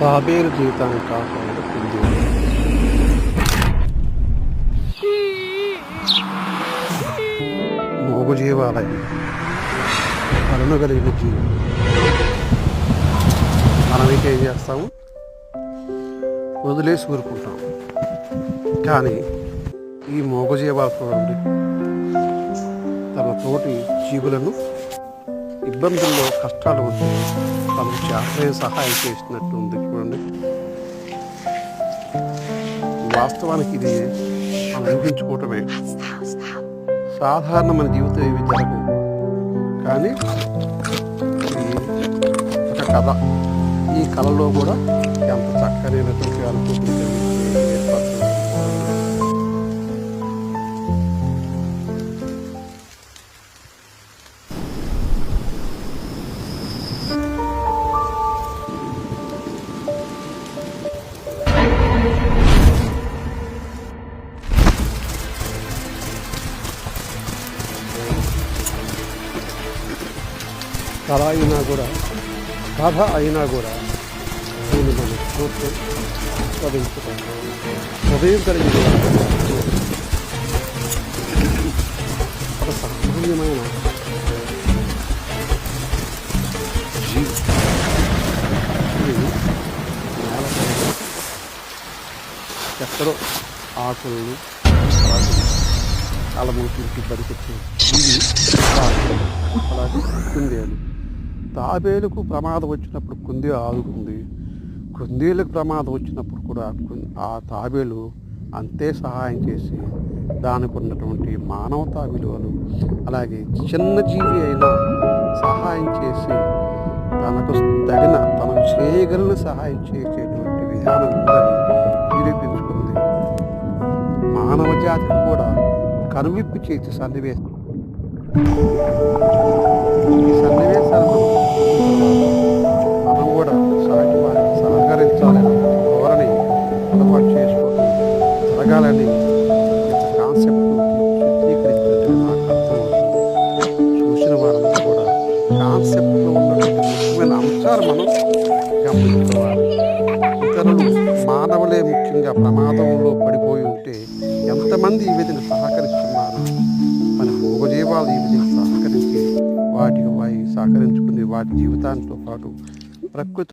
తాబేలు జీవితాన్ని కాపాడు కుందేలు మూగు జీవాలయం కరుణ కలిగిన జీవి మనమైతే ఏం చేస్తాము? వదిలేసి ఊరుకుంటాం. కానీ ఈ మూగజీవాలు జీవాలతో తన తోటి జీవులను ఇబ్బందుల్లో కష్టాలు వచ్చి తమకు చేతనే సహాయం చేసినట్టు ఉంది. వాస్తవానికి ఇది మనం ఊహించుకోవటమే సాధారణ మన జీవితం ఏమి జరగవు కానీ ఒక కథ. ఈ కళలో కూడా ఎంత చక్కనైనటువంటి అనుభూతి కలిగించే ఏర్పాటు కళ అయినా కూడా కథ అయినా కూడా దీన్ని మనం చూస్తూ స్మరించుకోవాలి హృదయం కలిగి ఒక సామాన్యమైన ఎక్కడో ఆకులను అలాగే చాలా మూతికి పరిగెత్తి అలాగే కుందేలు. తాబేలుకు ప్రమాదం వచ్చినప్పుడు కుందే ఆదుకుంది కుందేలకు ప్రమాదం వచ్చినప్పుడు కూడా ఆ తాబేలు అంతే సహాయం చేసి దానికి ఉన్నటువంటి మానవతా విలువలు అలాగే చిన్న జీవి అయినా సహాయం చేసి తనకు తగిన తనకు చేయగలిగిన సహాయం చేసేటువంటి విధానం ఉందని నిరూపించుకుంది. మానవ జాతికి కూడా కనువిప్పు చేసే సన్నివేశం. జరగాలని కాన్సెప్ట్ చిత్రీకరించినట్టు నాకు అర్థమవుతుంది. చూసిన వారంతా కూడా కాన్సెప్ట్లో ఉన్నటువంటి ముఖ్యమైన అంశాలు మనం గమనించుకోవాలి ఇతరులు మానవులే ముఖ్యంగా ప్రమాదంలో పడిపోయి ఉంటే ఎంతమంది ఈ విధంగా సహకరిస్తున్నారు? మన మూగజీవాలు ఈ విధంగా సహకరించి వాటికి వాయి సహకరించుకుని వాటి జీవితాంతో పాటు ప్రకృతి